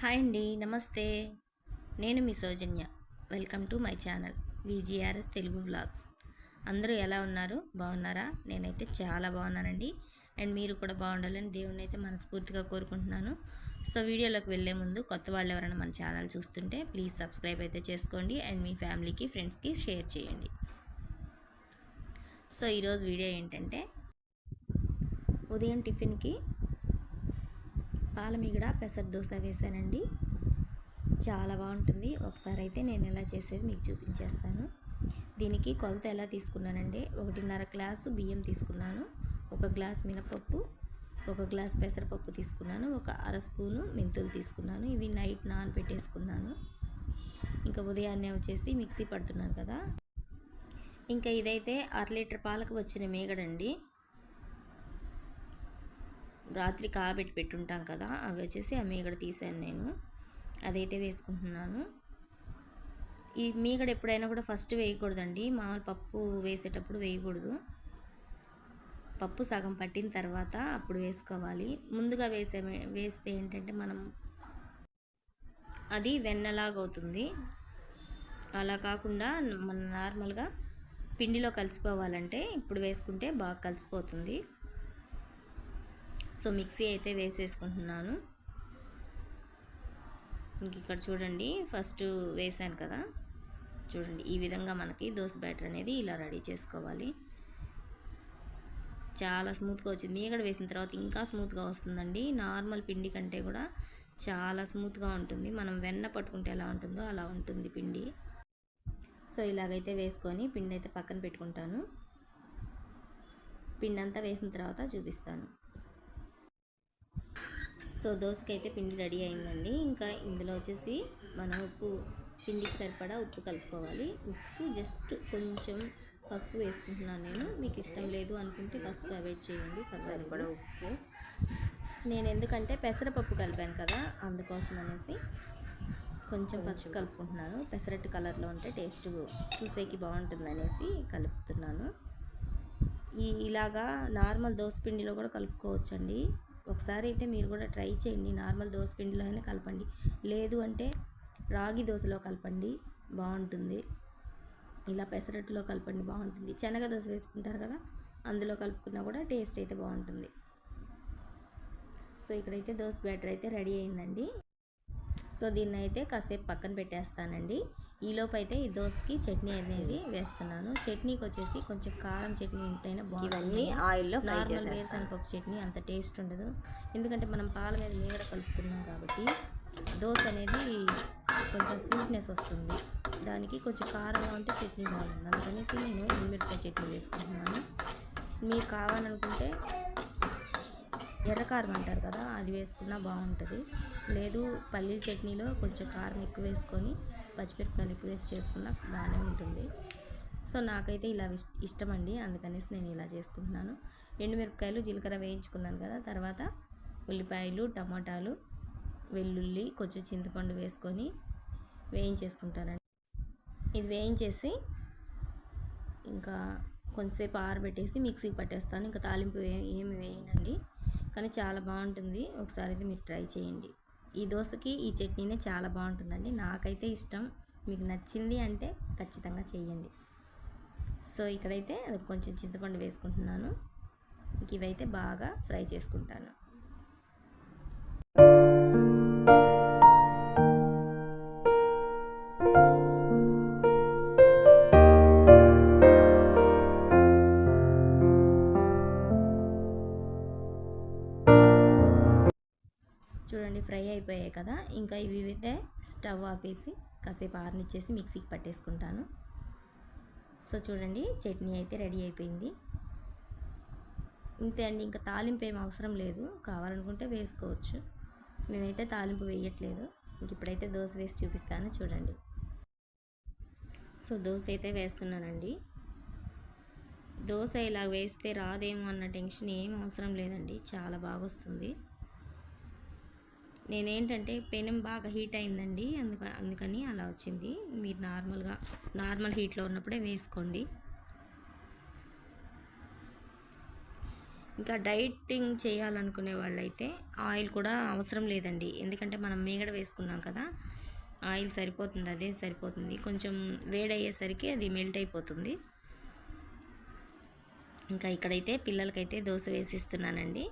Hi అండి నమస్తే. నేను మీ Soujanya. Welcome to my channel VGRS Telugu vlogs. అందరూ ఎలా ఉన్నారు? బాగున్నారా? నేనైతే చాలా బాగున్నానండి. అండ్ మీరు కూడా బాగుండాలని దేవుణ్ణి అయితే మనస్ఫూర్తిగా కోరుకుంటున్నాను. సో వీడియోలోకి వెళ్ళే ముందు కొత్త వాళ్ళు ఎవరైనా మన ఛానల్ చూస్తుంటే ప్లీజ్ సబ్స్క్రైబ్ అయితే చేసుకోండి అండ్ మీ ఫ్యామిలీకి ఫ్రెండ్స్కి షేర్ చేయండి. సో ఈరోజు వీడియో ఏంటంటే ఉదయం టిఫిన్కి పాలమీగడ పెసర దోశ వేసానండి. చాలా బాగుంటుంది. ఒకసారి అయితే నేను ఎలా చేసేది మీకు చూపించేస్తాను. దీనికి కొలత ఎలా తీసుకున్నానండి ఒకటిన్నర గ్లాసు బియ్యం తీసుకున్నాను ఒక గ్లాస్ మినపప్పు ఒక గ్లాస్ పెసరపప్పు తీసుకున్నాను ఒక అర స్పూను మెంతులు తీసుకున్నాను ఇవి నైట్ నానబెట్టేసుకున్నాను. ఇంకా ఉదయాన్నే వచ్చేసి మిక్సీ పడుతున్నాను కదా. ఇంకా ఇదైతే అర లీటర్ పాలకు వచ్చిన మేగడండి. రాత్రి కాబెట్టి పెట్టుంటాం కదా అవి వచ్చేసి ఆ మీగడ తీసాను నేను. అదైతే వేసుకుంటున్నాను. ఈ మీగడ ఎప్పుడైనా కూడా ఫస్ట్ వేయకూడదండి. మామూలు పప్పు వేసేటప్పుడు వేయకూడదు. పప్పు సగం పట్టిన తర్వాత అప్పుడు వేసుకోవాలి. ముందుగా వేసే వేస్తే ఏంటంటే మనం అది వెన్నలాగా అవుతుంది. అలా కాకుండా మన నార్మల్గా పిండిలో కలిసిపోవాలంటే ఇప్పుడు వేసుకుంటే బాగా కలిసిపోతుంది. సో మిక్సీ అయితే వేసేసుకుంటున్నాను. ఇంక ఇక్కడ చూడండి ఫస్ట్ వేసాను కదా. చూడండి ఈ విధంగా మనకి దోశ బ్యాటర్ అనేది ఇలా రెడీ చేసుకోవాలి. చాలా స్మూత్గా వచ్చింది. మీగడ వేసిన తర్వాత ఇంకా స్మూత్గా వస్తుందండి. నార్మల్ పిండి కంటే కూడా చాలా స్మూత్గా ఉంటుంది. మనం వెన్న పట్టుకుంటే ఎలా ఉంటుందో అలా ఉంటుంది పిండి. సో ఇలాగైతే వేసుకొని పిండి అయితే పక్కన పెట్టుకుంటాను. పిండి అంతా వేసిన తర్వాత చూపిస్తాను. సో దోశకి అయితే పిండి రెడీ అయిందండి. ఇంకా ఇందులో వచ్చేసి మన ఉప్పు పిండికి సరిపడా ఉప్పు కలుపుకోవాలి. ఉప్పు జస్ట్ కొంచెం పసుపు వేసుకుంటున్నాను నేను. మీకు ఇష్టం లేదు అనుకుంటే పసుపు అవాయిడ్ చేయండి సరిపడా ఉప్పు. నేను ఎందుకంటే పెసరపప్పు కలిపాను కదా అందుకోసం అనేసి కొంచెం పసుపు కలుపుకుంటున్నాను. పెసరట్టు కలర్లో ఉంటే టేస్ట్ చూసేకి బాగుంటుంది అనేసి కలుపుతున్నాను. ఈ ఇలాగా నార్మల్ దోశ పిండిలో కూడా కలుపుకోవచ్చండి. ఒకసారి అయితే మీరు కూడా ట్రై చేయండి. నార్మల్ దోశ పిండిలోనే కలపండి. లేదు అంటే రాగి దోశలో కలపండి. బాగుంటుంది. ఇలా పెసరట్టులో కలపండి. బాగుంటుంది. శనగ దోశ వేసుకుంటారు కదా అందులో కలుపుకున్నా కూడా టేస్ట్ అయితే బాగుంటుంది. సో ఇక్కడైతే దోశ బ్యాటర్ అయితే రెడీ అయిందండి. సో దీన్ని అయితే కాసేపు పక్కన పెట్టేస్తానండి. ఈలోపు అయితే ఈ దోశకి చట్నీ అనేది వేస్తున్నాను. చట్నీకి వచ్చేసి కొంచెం కారం చట్నీ ఉంటేనే బాగుంటుంది. ఆయిల్లో ఫ్రై నార్మల్ వేరుశనగపప్పు చట్నీ అంత టేస్ట్ ఉండదు. ఎందుకంటే మనం పాల మీద మీగడ కలుపుకున్నాం కాబట్టి దోశ అనేది కొంచెం స్వీట్నెస్ వస్తుంది. దానికి కొంచెం కారంగా ఉంటే చట్నీ బాగుంటుంది. అందుకనేసి నేను ఎండుమిరపకాయ చట్నీ వేసుకుంటున్నాను. మీరు కావాలనుకుంటే ఎర్రకారం అంటారు కదా అది వేసుకున్నా బాగుంటుంది. లేదు పల్లీల చట్నీలో కొంచెం కారం ఎక్కువ వేసుకొని పచ్చిమిరపకాయలు ఎక్కువ వేసి చేసుకున్నా బాగానే ఉంటుంది. సో నాకైతే ఇలా ఇష్- ఇష్టం అండి అందుకనేసి నేను ఇలా చేసుకుంటున్నాను. ఎండుమిరపకాయలు జీలకర్ర వేయించుకున్నాను కదా తర్వాత ఉల్లిపాయలు టమాటాలు వెల్లుల్లి కొంచెం చింతపండు వేసుకొని వేయించేసుకుంటానండి. ఇది వేయించేసి ఇంకా కొంచెంసేపు ఆరబెట్టేసి మిక్సీకి పట్టేస్తాను. ఇంకా తాలింపు ఏమి వేయనండి. కానీ చాలా బాగుంటుంది. ఒకసారి అయితే మీరు ట్రై చేయండి. ఈ దోశకి ఈ చట్నీనే చాలా బాగుంటుందండి. నాకైతే ఇష్టం. మీకు నచ్చింది అంటే ఖచ్చితంగా చేయండి సో ఇక్కడైతే కొంచెం చింతపండు వేసుకుంటున్నాను. ఇవైతే బాగా ఫ్రై చేసుకుంటాను. చూడండి ఫ్రై అయిపోయాయి కదా. ఇంకా ఇవి అయితే స్టవ్ ఆపేసి కాసేపు ఆరనిచ్చేసి మిక్సీకి పట్టేసుకుంటాను. సో చూడండి చట్నీ అయితే రెడీ అయిపోయింది. ఇంతే అండి ఇంకా తాలింపు ఏం అవసరం లేదు. కావాలనుకుంటే వేసుకోవచ్చు. నేనైతే తాలింపు వేయట్లేదు. ఇంక ఇప్పుడైతే దోశ వేసి చూపిస్తాను చూడండి. సో దోశ అయితే వేస్తున్నానండి. దోశ ఇలా వేస్తే రాదేమో అన్న టెన్షన్ ఏం అవసరం లేదండి. చాలా బాగా వస్తుంది నేనేంటంటే పెనం బాగా హీట్ అయిందండి. అందుక అందుకని అలా వచ్చింది. మీరు నార్మల్గా నార్మల్ హీట్లో ఉన్నప్పుడే వేసుకోండి. ఇంకా డైటింగ్ చేయాలనుకునే వాళ్ళైతే ఆయిల్ కూడా అవసరం లేదండి. ఎందుకంటే మనం మీగడ వేసుకున్నాం కదా ఆయిల్ సరిపోతుంది అదే సరిపోతుంది. కొంచెం వేడయ్యేసరికి అది మెల్ట్ అయిపోతుంది. ఇంకా ఇక్కడైతే పిల్లలకైతే దోశ వేసిస్తున్నానండి.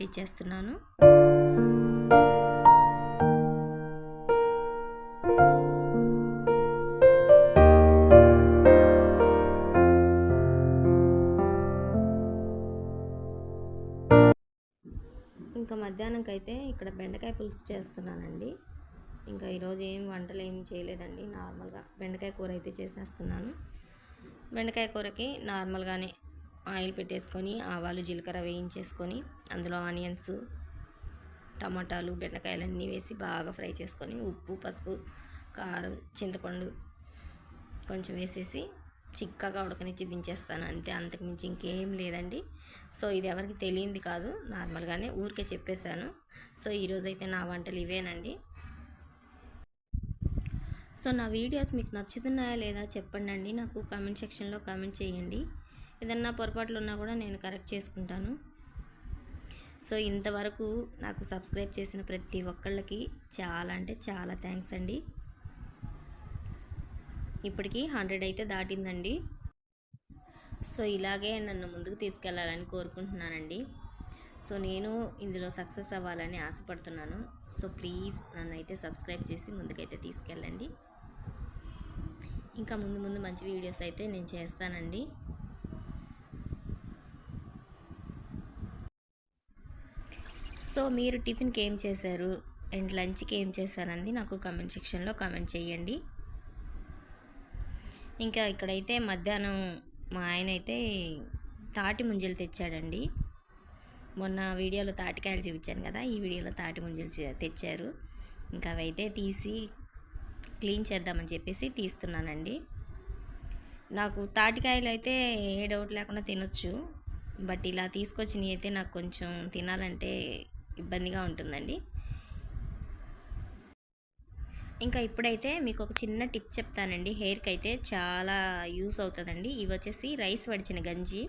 పిల్లలకైతే ఇంకా మధ్యాహ్నంకైతే ఇక్కడ బెండకాయ పులుసు చేస్తున్నానండి. ఇంకా ఈరోజు ఏం వంటలు ఏం చేయలేదండి నార్మల్గా బెండకాయ కూర అయితే చేసేస్తున్నాను. బెండకాయ కూరకి నార్మల్గానే ఆయిల్ పెట్టేసుకొని ఆవాలు జీలకర్ర వేయించేసుకొని అందులో ఆనియన్స్ టమాటాలు బెండకాయలు అన్నీ వేసి బాగా ఫ్రై చేసుకొని ఉప్పు పసుపు కారం చింతపండు కొంచెం వేసేసి చిక్కగా ఉడకనిచ్చి దించేస్తాను. అంతే అంతకు మించి ఇంకేం లేదండి. సో ఇది ఎవరికి తెలియంది కాదు నార్మల్గానే ఊరికే చెప్పేశాను. సో ఈరోజైతే నా వంటలు ఇవేనండి. సో నా వీడియోస్ మీకు నచ్చుతున్నాయా లేదా చెప్పండి నాకు కామెంట్ సెక్షన్లో కామెంట్ చేయండి. ఏదన్నా పొరపాట్లు ఉన్నా కూడా నేను కరెక్ట్ చేసుకుంటాను. సో ఇంతవరకు నాకు సబ్స్క్రైబ్ చేసిన ప్రతి ఒక్కళ్ళకి చాలా అంటే చాలా థ్యాంక్స్ అండి. ఇప్పటికీ హండ్రెడ్ అయితే దాటిందండి. సో ఇలాగే నన్ను ముందుకు తీసుకెళ్ళాలని కోరుకుంటున్నానండి. సో నేను ఇందులో సక్సెస్ అవ్వాలని ఆశపడుతున్నాను. సో ప్లీజ్ నన్ను అయితే సబ్స్క్రైబ్ చేసి ముందుకైతే తీసుకెళ్ళండి. ఇంకా ముందు ముందు మంచి వీడియోస్ అయితే నేను చేస్తానండి. సో మీరు టిఫిన్కి ఏం చేశారు? అండ్ లంచ్కి ఏం చేశారని నాకు కామెంట్ సెక్షన్లో కామెంట్ చేయండి. ఇంకా ఇక్కడైతే మధ్యాహ్నం మా ఆయన అయితే తాటి ముంజలు తెచ్చాడండి. మొన్న వీడియోలో తాటికాయలు చూపించాను కదా ఈ వీడియోలో తాటి ముంజలు చూ- తెచ్చారు. ఇంకా అవైతే తీసి క్లీన్ చేద్దామని చెప్పేసి తీస్తున్నానండి. నాకు తాటికాయలు అయితే ఏ డౌట్ లేకుండా తినొచ్చు. బట్ ఇలా తీసుకొచ్చినవి అయితే నాకు కొంచెం తినాలంటే ఇబ్బందిగా ఉంటుందండి. ఇంకా ఇప్పుడైతే మీకు ఒక చిన్న టిప్ చెప్తానండి. హెయిర్కి అయితే చాలా యూస్ అవుతుందండి. ఇవి వచ్చేసి రైస్ వడిచిన గంజి.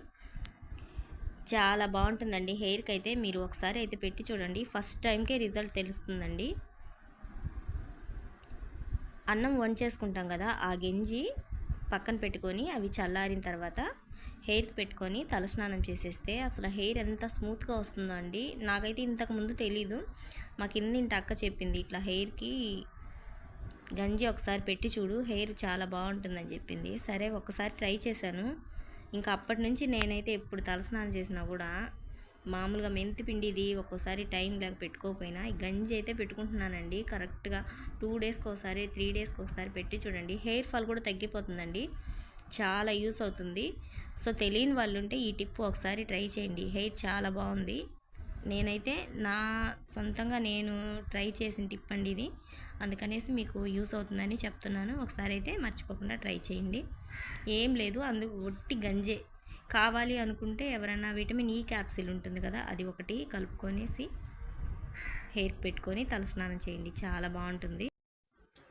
చాలా బాగుంటుందండి. హెయిర్కి అయితే మీరు ఒకసారి అయితే పెట్టి చూడండి. ఫస్ట్ టైంకే రిజల్ట్ తెలుస్తుందండి. అన్నం వంచేసుకుంటాం కదా ఆ గంజి పక్కన పెట్టుకొని అవి చల్లారిన తర్వాత హెయిర్కి పెట్టుకొని తలస్నానం చేసేస్తే అసలు హెయిర్ ఎంత స్మూత్గా వస్తుందో అండి. నాకైతే ఇంతకుముందు తెలీదు. మా కింద ఇంటి అక్క చెప్పింది ఇట్లా హెయిర్కి గంజి ఒకసారి పెట్టి చూడు హెయిర్ చాలా బాగుంటుందని చెప్పింది. సరే ఒకసారి ట్రై చేశాను. ఇంకా అప్పటి నుంచి నేనైతే ఎప్పుడు తలస్నానం చేసినా కూడా మామూలుగా మెంతి పిండిది ఒక్కోసారి టైం లేక పెట్టుకోకపోయినా ఈ గంజి అయితే పెట్టుకుంటున్నానండి. కరెక్ట్గా టూ డేస్కి ఒకసారి త్రీ డేస్కి ఒకసారి పెట్టి చూడండి. హెయిర్ ఫాల్ కూడా తగ్గిపోతుందండి. చాలా యూస్ అవుతుంది. సో తెలియని వాళ్ళు ఉంటే ఈ టిప్ ఒకసారి ట్రై చేయండి. హెయిర్ చాలా బాగుంది. నేనైతే నా సొంతంగా నేను ట్రై చేసిన టిప్ అండి ఇది. అందుకనేసి మీకు యూస్ అవుతుందని చెప్తున్నాను. ఒకసారి అయితే మర్చిపోకుండా ట్రై చేయండి. ఏం లేదు అందుకు ఒట్టి గంజే. కావాలి అనుకుంటే ఎవరైనా విటమిన్ ఈ క్యాప్సిల్ ఉంటుంది కదా అది ఒకటి కలుపుకొనేసి హెయిర్ పెట్టుకొని తలస్నానం చేయండి. చాలా బాగుంటుంది.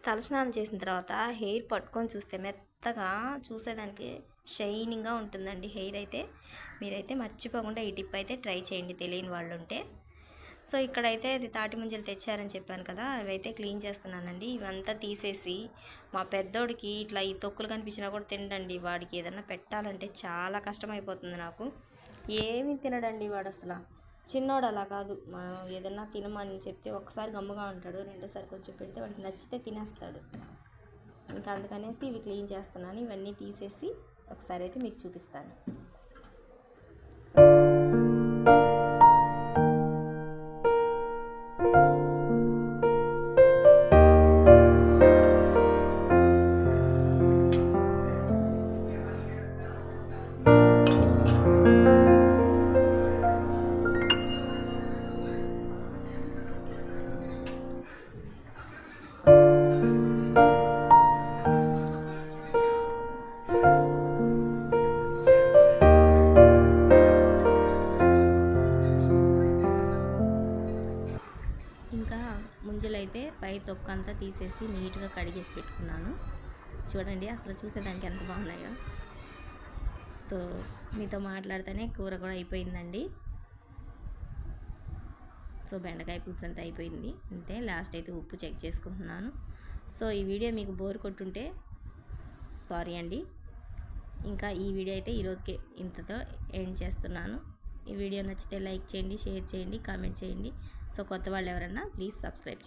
తలస్నానం చేసిన తర్వాత హెయిర్ పట్టుకొని చూస్తే మెత్త మెత్తగా చూసేదానికి షైనింగ్గా ఉంటుందండి హెయిర్ అయితే. మీరైతే మర్చిపోకుండా ఈ టిప్ అయితే ట్రై చేయండి తెలియని వాళ్ళు ఉంటే సో ఇక్కడైతే అది తాటి ముంజలు తెచ్చారని చెప్పాను కదా అవైతే క్లీన్ చేస్తున్నానండి. ఇవంతా తీసేసి మా పెద్దోడికి ఇట్లా ఈ తొక్కులు కనిపించినా కూడా తినండి వాడికి ఏదైనా పెట్టాలంటే చాలా కష్టమైపోతుంది నాకు. ఏమీ తినడండి వాడు అసలు. చిన్నోడు అలా కాదు. మనం ఏదన్నా తినమని చెప్తే ఒకసారి గమ్ముగా ఉంటాడు రెండోసారి కొంచెం పెడితే వాడికి నచ్చితే తినేస్తాడు. ఇంకా అందుకనేసి ఇవి క్లీన్ చేస్తున్నాను. ఇవన్నీ తీసేసి ఒకసారి అయితే మీకు చూపిస్తాను. ముంజలైతే తొక్క అంతా తీసేసి నీట్గా కడిగేసి పెట్టుకున్నాను. చూడండి అసలు చూసేదానికి ఎంత బాగున్నాయో. సో మీతో మాట్లాడితేనే కూర కూడా అయిపోయిందండి. సో బెండకాయ పులుసు అంతా అయిపోయింది. అంతే లాస్ట్ అయితే ఉప్పు చెక్ చేసుకుంటున్నాను. సో ఈ వీడియో మీకు బోర్ కొట్టుంటే సారీ అండి. ఇంకా ఈ వీడియో అయితే ఈరోజుకి ఇంతతో ఎండ్ చేస్తున్నాను. ఈ వీడియో నచ్చితే లైక్ చేయండి షేర్ చేయండి కామెంట్ చేయండి. సో కొత్త వాళ్ళు ఎవరన్నా ప్లీజ్ సబ్స్క్రైబ్ చేయండి.